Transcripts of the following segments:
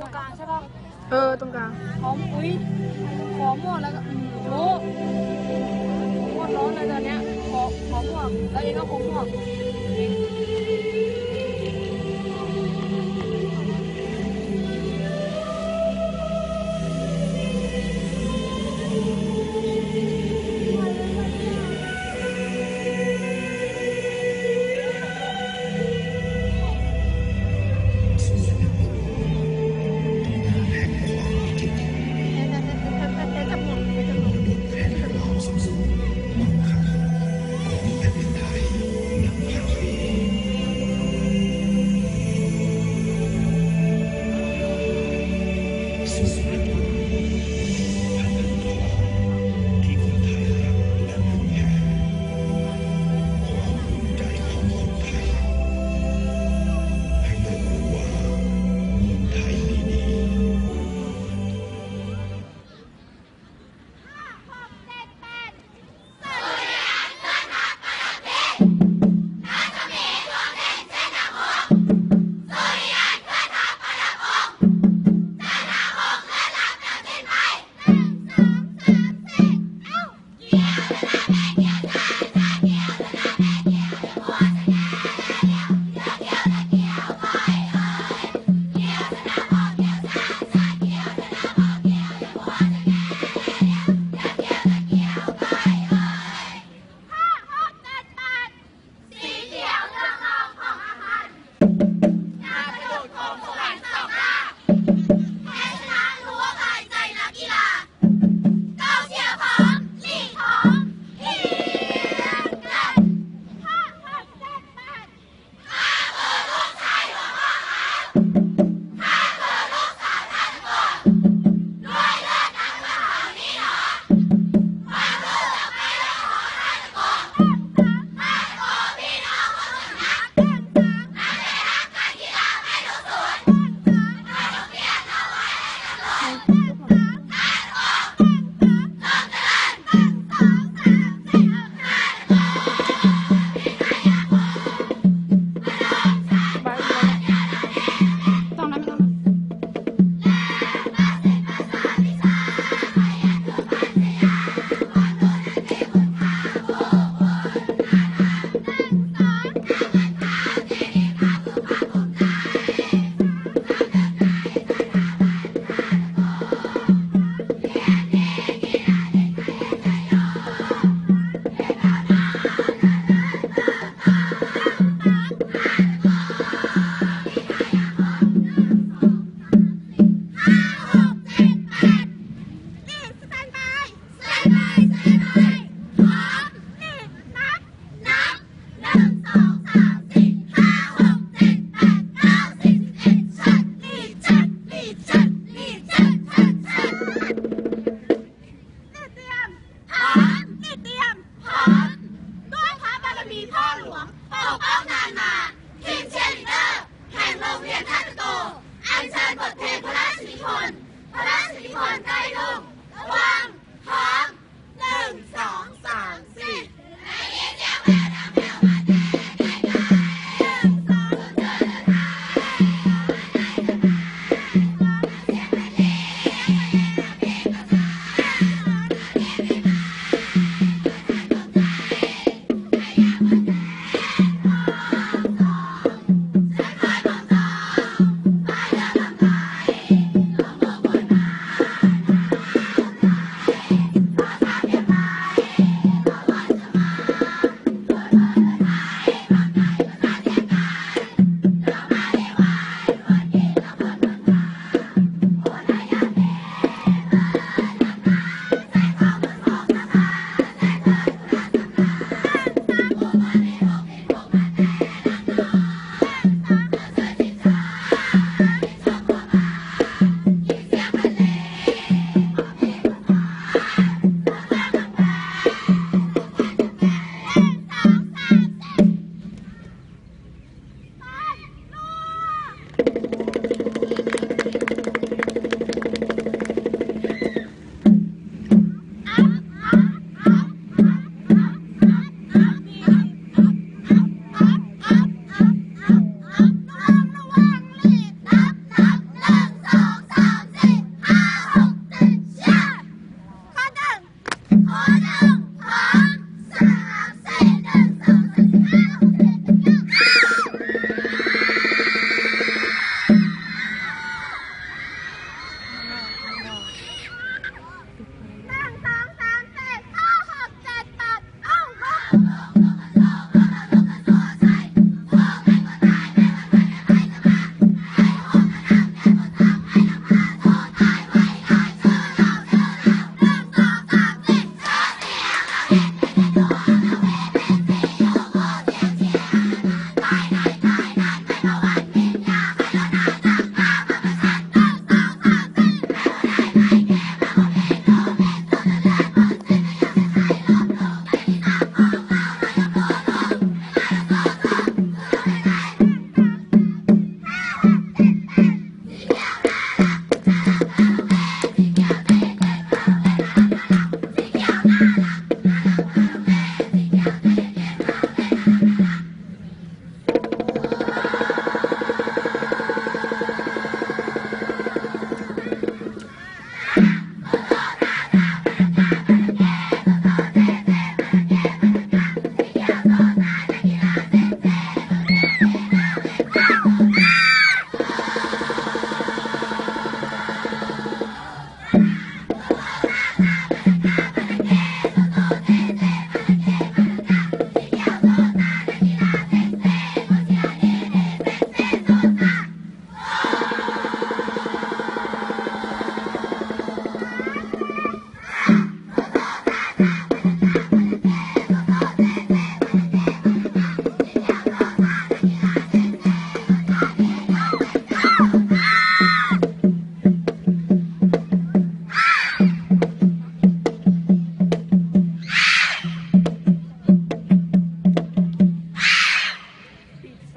ตรงกลางใช่ป่ะเออตรงกลางหอมอุ้ยหอมหมดแล้วก็โอ้โคตรร้อนเลยตอนเนี้ยหอมหอมหมดแล้วเองก็หอมหมด Bye. 宝宝奶奶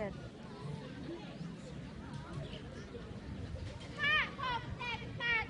ร็ห้าหกเจ็ดแปด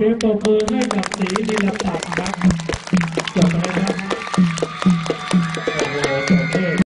เสียงตบมือให้